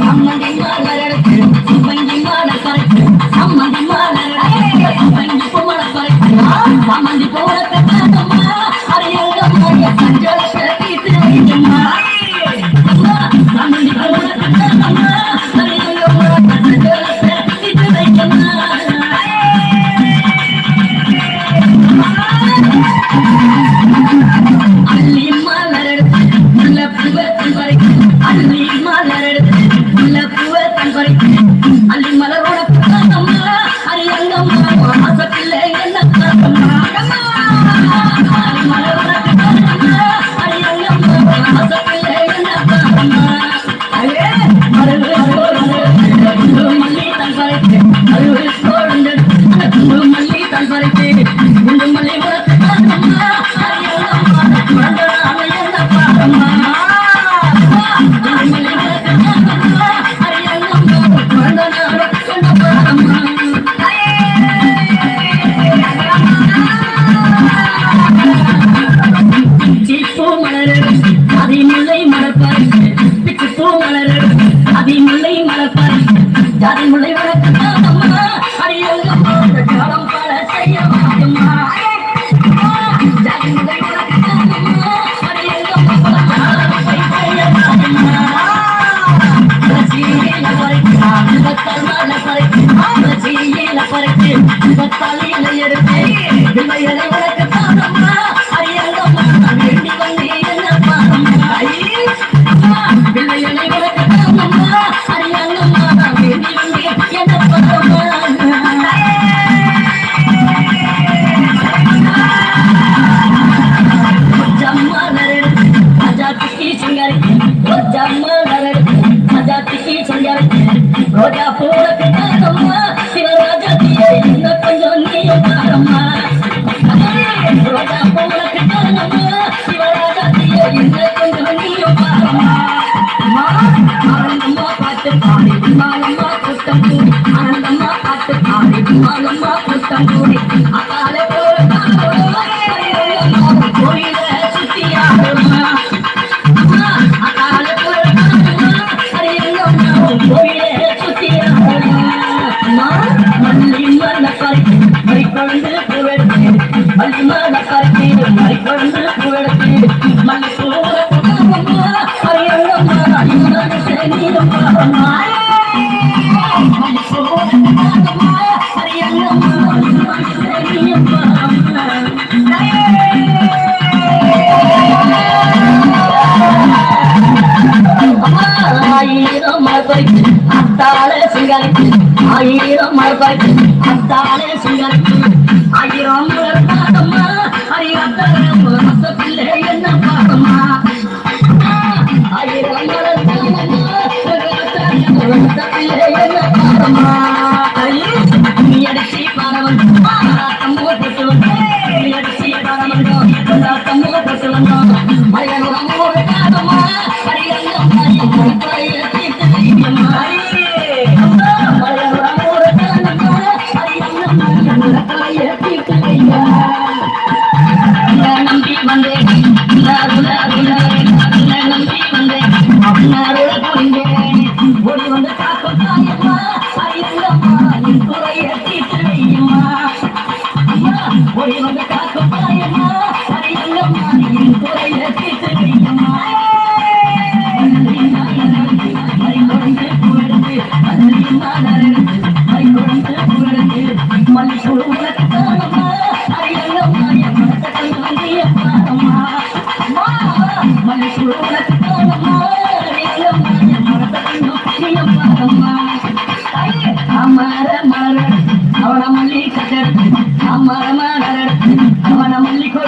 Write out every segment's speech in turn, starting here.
சம்மந்தி மலரெடுத்து சம்பங்கி மலர் கரைத்து சம்மந்தி மலரெடுத்து சம்பங்கி பூமலர் தன்பறிக்கு பறிக்கு. பத்தால் இலை எடுத்து. இலைகளை வளர்க்கம்மா அடியங்கம்மா வேண்டி வந்து என்ன பாரம்மா. பிள்ளைகளை வேண்டி என்ன பாரம்மா. ரோஜா பூ அகால போல கோயில சுகர் ஆயிரம் மரப்பறிக்கு அத்தாள சிங்கரிக்கு ஆயிரம் பாதம்மா அறியாத்த பிள்ளை என்ன பாதம்மா ஆயிரம் பிள்ளை என்ன பாதம்மா வந்தேன் அருள ஓடி வந்து காக்கும் தாயம்மா என் ஓடி வந்து காக்கும் தாயம்மா என்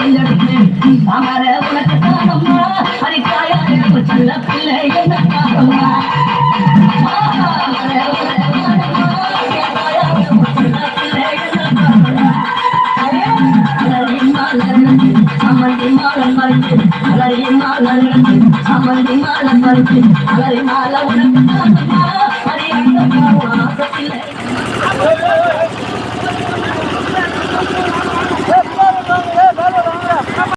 அமர உனக்கு தானம்மா அரிக்காயா செல்ல பிள்ளை என்ன அமர்ந்தி மாலை எடுத்து சமந்தி மாலை பறிச்சு அலறி மாலை உனக்கு